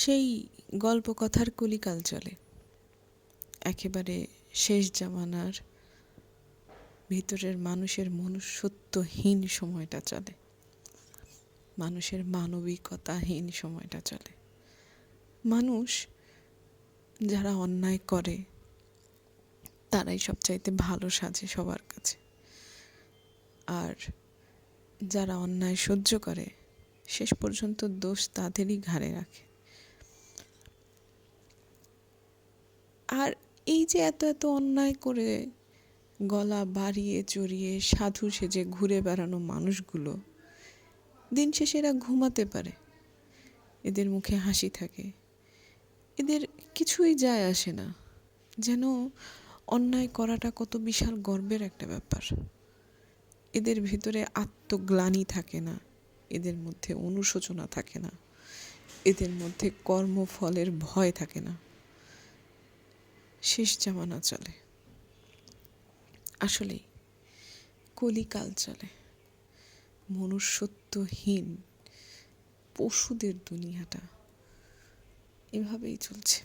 সেই গল্প কথার কলিকাল চলে। একেবারে শেষ জামানার ভিতরের মানুষের মনুষ্যত্বহীন সময়টা চলে। মানুষের মানবিকতাহীন সময়টা চলে। মানুষ যারা অন্যায় করে, তারাই সবচাইতে ভালো সাজে সবার কাছে। আর যারা অন্যায় সহ্য করে, শেষ পর্যন্ত দোষ তাদেরই ঘাড়ে রাখে আর এই যে এত এত অন্যায় করে গলা বাড়িয়ে চড়িয়ে সাধু সেজে ঘুরে বেড়ানো মানুষগুলো, দিন শেষে এরা ঘুমাতে পারে। এদের মুখে হাসি থাকে। এদের কিছুই যায় আসে না। যেন অন্যায় করাটা কত বিশাল গর্বের একটা ব্যাপার। এদের ভিতরে আত্মগ্লানি থাকে না। এদের মধ্যে অনুশোচনা থাকে না। এদের মধ্যে কর্মফলের ভয় থাকে না। শেষ জামানা চলে। আসলেই কলিকাল চলে। মনুষ্যত্বহীন পশুদের দুনিয়াটা এভাবেই চলছে।